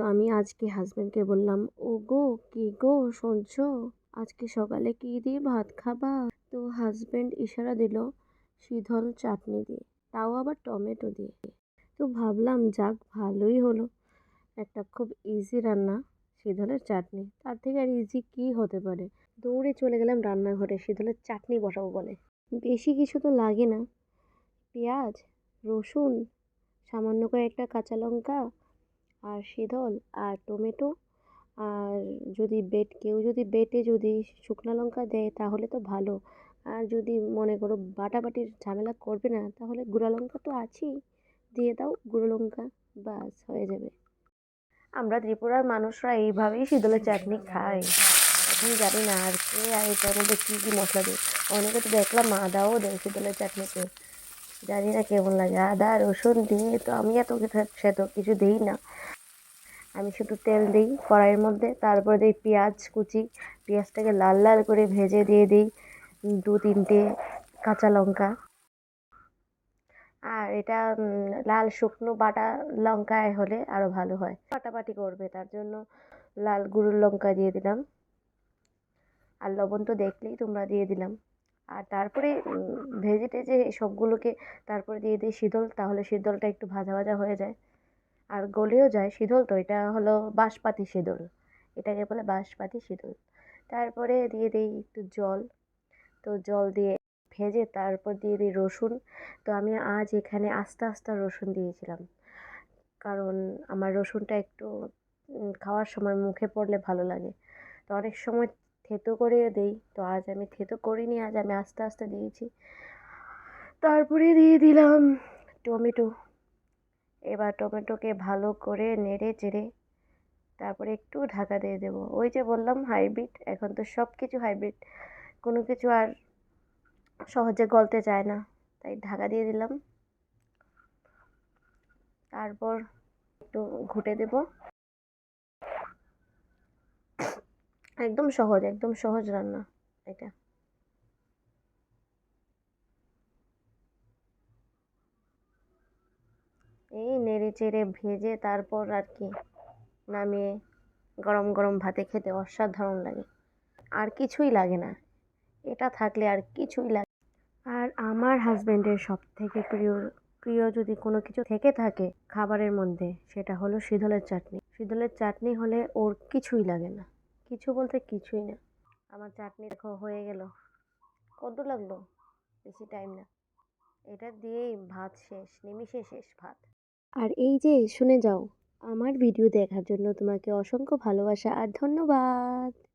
তো আমি আজকে হাজব্যান্ডকে বললাম ও গো কি গো, শুনছো? আজকে সকালে কি দিয়ে ভাত খাবা? তো হাজব্যান্ড ইশারা দিল শীতল চাটনি দিয়ে, তাও আবার টমেটো দিয়ে। তো ভাবলাম, যাক, ভালোই হলো। একটা খুব ইজি রান্না শীতলের চাটনি। তার থেকে আর ইজি কী হতে পারে? দৌড়ে চলে গেলাম রান্নাঘরে শীতলের চাটনি বসাবো বলে। বেশি কিছু তো লাগে না। পেঁয়াজ, রসুন, সামান্য কয়েকটা কাঁচা লঙ্কা আর শীতল আর টমেটো। আর যদি বেট, কেউ যদি বেটে যদি শুকনো লঙ্কা দেয় তাহলে তো ভালো। আর যদি মনে করো বাটাবাটির ঝামেলা করবে না, তাহলে গুঁড়া লঙ্কা তো আছেই। দিয়ে দাও গুঁড়ো লঙ্কা বাস হয়ে যাবে। আমরা ত্রিপুরার মানুষরা এইভাবেই শীতলের চাটনি খাই। এখন জানি না আর কে আর এটার মধ্যে কী কী মশলা দেয়। অনেকে তো দেখলাম আদাও দেয় শীতলের চাটনিতে। জানি না কেমন লাগে। আদা, রসুন দিয়ে তো আমি এত সে তো কিছু দিই না। আমি শুধু তেল দিই কড়াইয়ের মধ্যে, তারপরে দিই পেঁয়াজ কুচি। পেঁয়াজটাকে লাল লাল করে ভেজে দিয়ে দিই দু তিনটে কাঁচা লঙ্কা। আর এটা লাল শুকনো বাটা লঙ্কায় হলে আরও ভালো হয়। বাটাবাটি করবে, তার জন্য লাল গুঁড়ো লঙ্কা দিয়ে দিলাম। আর লবণ তো দেখলেই তোমরা দিয়ে দিলাম। আর তারপরে ভেজে টেজে সবগুলোকে তারপরে দিয়ে দিই শীতল, তাহলে শীতলটা একটু ভাজা ভাজা হয়ে যায়। আর গলেও যায় শীতল তো, এটা হলো বাঁশপাতি শীতল। এটাকে বলে বাঁশপাতি শীতল। তারপরে দিয়ে দিই একটু জল। তো জল দিয়ে ভেজে তারপর দিয়ে দিই রসুন। তো আমি আজ এখানে আস্তে আস্তে রসুন দিয়েছিলাম। কারণ আমার রসুনটা একটু খাওয়ার সময় মুখে পড়লে ভালো লাগে। তো অনেক সময় থেতো করে দেই। তো আজ আমি থেতো করিনি, আজ আমি আস্তে আস্তে দিয়েছি। তারপরে দিয়ে দিলাম টমেটো। এবার টমেটোকে ভালো করে নেড়ে চেড়ে তারপরে একটু ঢাকা দিয়ে দেবো। ওই যে বললাম হাইব্রিড, এখন তো সব কিছু হাইব্রিড। কোনো কিছু আর সহজে গলতে চায় না। তাই ঢাকা দিয়ে দিলাম। তারপর একটু ঘুটে দেব। একদম সহজ একদম সহজ রান্না এটা। এই নেড়ে চেড়ে ভেজে তারপর আর কি নামিয়ে গরম গরম ভাতে খেতে অসাধারণ লাগে। আর কিছুই লাগে না। এটা থাকলে আর কিছুই লাগে আর আমার হাজব্যান্ডের সব থেকে প্রিয় প্রিয় যদি কোনো কিছু থেকে থাকে খাবারের মধ্যে, সেটা হলো শীতলের চাটনি। শীতলের চাটনি হলে ওর কিছুই লাগে না। কিছু বলতে কিছুই না। আমার চাটনি দেখো হয়ে গেল। কত লাগল? বেশি টাইম না। এটা দিয়েই ভাত শেষ, নিমিষে শেষ ভাত। আর এই যে শুনে যাও, আমার ভিডিও দেখার জন্য তোমাকে অসংখ্য ভালোবাসা আর ধন্যবাদ।